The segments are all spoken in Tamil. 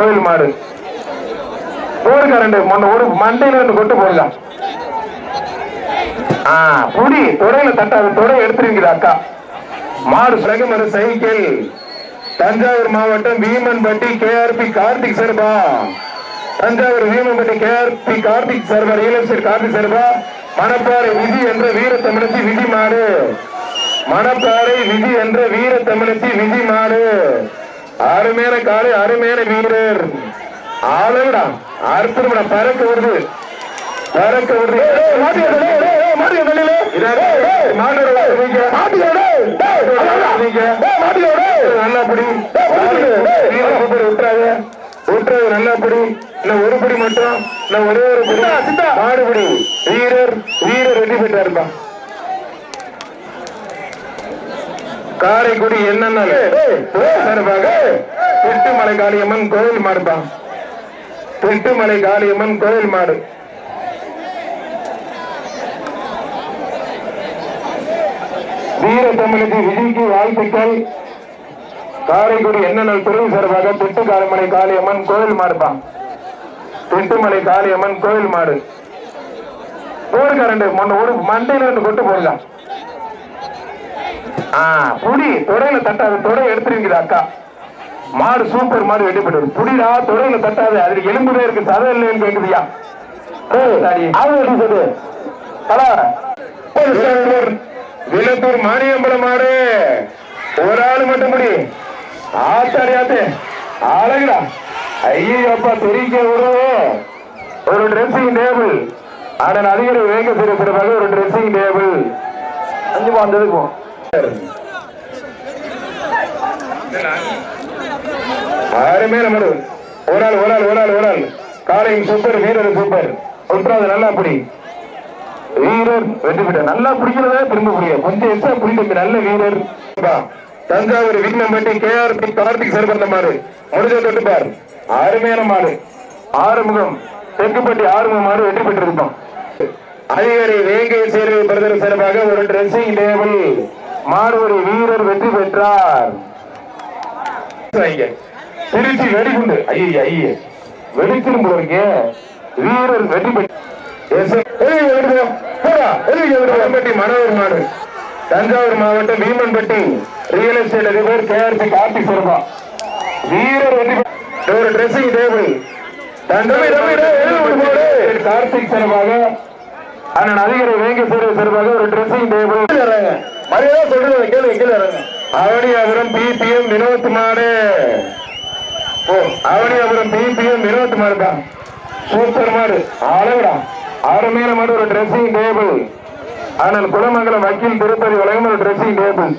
கோயில் மாடு. போடுங்க ரெண்டு மொன்ன ஒரு மண்டையில ரெண்டு கொட்டு போடுங்க ஆ புடி தொடையில தட்டாது தொடை எடுத்துருங்க அக்கா. மாடு பிரகமர் சைக்கிள். தஞ்சாவூர் மாவட்டம் வீமன்பட்டி கேஆர்பி கார்த்திக் சர்பா தஞ்சாவூர் வீமன்பட்டி கேஆர்பி கார்த்திக் சர்பா ரியல் எஸ்டேட் கார்த்திக் சர்பா மணப்பாறை விதி என்ற வீர தமிழச்சி விதி மாடு. மணப்பாறை விதி என்ற வீர தமிழச்சி விதி மாடு. அருமையான காடு அருமையான வீரர். ஆளுடா அற்புதம்டா பறக்க வருது. பறக்க வருது. நல்லா பிடி. சூப்பர் விட்டுறாத நல்லா பிடி. ஒரு பிடி மட்டும். இல்ல ஒரே ஒரு பிடி. மாடு பிடி. வீரர் வீரர் வெற்றி பெற்றாருப்பா. காரைக்குடி என்னென்ன சார்பாக திட்டுமலை காளியம்மன் கோவில் மாடுப்பா. திட்டுமலை காளியம்மன் கோவில் மாடு. வீர தமிழுக்கு விஜய்க்கு வாழ்த்துக்கள். காரைக்குடி என்னென்ன துறை சார்பாக திட்டு காளிமலை காளியம்மன் கோவில் மாடுப்பா. திட்டுமலை காளியம்மன் கோவில் மாடு. போடுங்க ரெண்டு மொன்ன ஒரு மண்டையில ரெண்டு கொட்டு ஆ புடி தொடையில தட்டாது தொடை எடுத்துருங்க அக்கா. மாடு சூப்பர் மாடு வெட்டி போட்டு தொடையில தட்டாது. அதுல எலும்புவே இருக்கு. சதை இல்லைன்னு கேக்குதியா? விலத்தூர் மானியம்பலம் மாடு. ஒரு ஆள் மட்டும் முடி ஆத்தாடி ஆத்தே. அழகுடா. ஐயோ அப்பா தெரிவிக்க விடுவோம் ஒரு ட்ரெஸ்ஸிங் டேபிள் ஆனால் அதிகாரி வேங்க சிறு சிறப்பாக ஒரு ட்ரெஸ்ஸிங் டேபிள் அஞ்சு வந்ததுக்கும் அருமையான நம்ம ஒரு ஆள் ஒரு ஆள் ஒரு ஆள் ஒரு ஆள். காலையும் சூப்பர் வீரர் சூப்பர் ஒன்றாவது நல்லா அப்படி வீரர் வெற்றி பெற்ற நல்லா பிடிக்கிறதா திரும்ப முடியும் கொஞ்சம் எக்ஸ்ட்ரா பிடிக்கும் நல்ல வீரர். பா. தஞ்சாவூர் விக்னம்பட்டி கேஆர்பி கார்த்திக் சார் பண்ண மாடு முடிஞ்ச தொட்டுப்பார் அருமையான மாடு ஆறுமுகம். தெற்குப்பட்டி ஆறுமுகம் மாடு வெற்றி பெற்றிருக்கோம் அதிகாரி வேங்கை சேர்வை பிரதர் சிறப்பாக ஒரு டிரெஸ்ஸிங் டேபிள் மாடு ஒரு வீரர் வெற்றி பெற்றார். திருச்சி வெடிகுண்டு. ஐய ஐய வெடிச்சிரும் போல இருக்கே. வீரர் வெற்றி பெற்று எஸ், எதுக்கு விடுவோம்? போடா, எதுக்கு விடுவோம்? பட்டி மனோகர் மாடு. தஞ்சாவூர் மாவட்டம் பீமன்பட்டி ரியல் எஸ்டேட் அதிபர் கேஆர்பி கார்த்திக் சிறப்பா வீரர் வெற்றி ஒரு ட்ரெஸ்ஸிங் டேபிள் கார்த்திக் சிறப்பாக அண்ணன் அதிகாரி வேங்க சேவை சிறப்பாக ஒரு ட்ரெஸ்ஸிங் டேபிள் மரியாதை சொல்றது கேள்வி கீழே அவனியாபுரம் பிபிஎம் வினோத் ஓ அவனியாபுரம் பிபிஎம் வினோத்குமார் தான் சூப்பர் மாடு அளவுடா அருமையான மாடு ஒரு ட்ரெஸ்ஸிங் டேபிள் ஆனால் குலமங்கலம் வக்கீல் திருப்பதி உலகம் ஒரு ட்ரெஸ்ஸிங் டேபிள்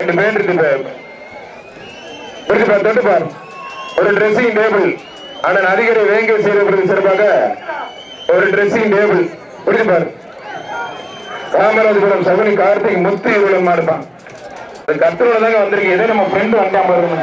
ரெண்டு பேர் இருக்கு பார். ஒரு ட்ரெஸ்ஸிங் டேபிள் ஆனால் அதிகாரி வேங்கை செய்யப்படுறது சிறப்பாக ஒரு ட்ரெஸ்ஸிங் டேபிள் புரிஞ்சு பாரு. ராமராஜபுரம் சகுனி கார்த்திக் முத்து இவ்வளவு இருப்பான் கத்தரோட தாங்க வந்திருக்கு. ஏதோ நம்ம ஃப்ரெண்டு வந்தா பாருங்க.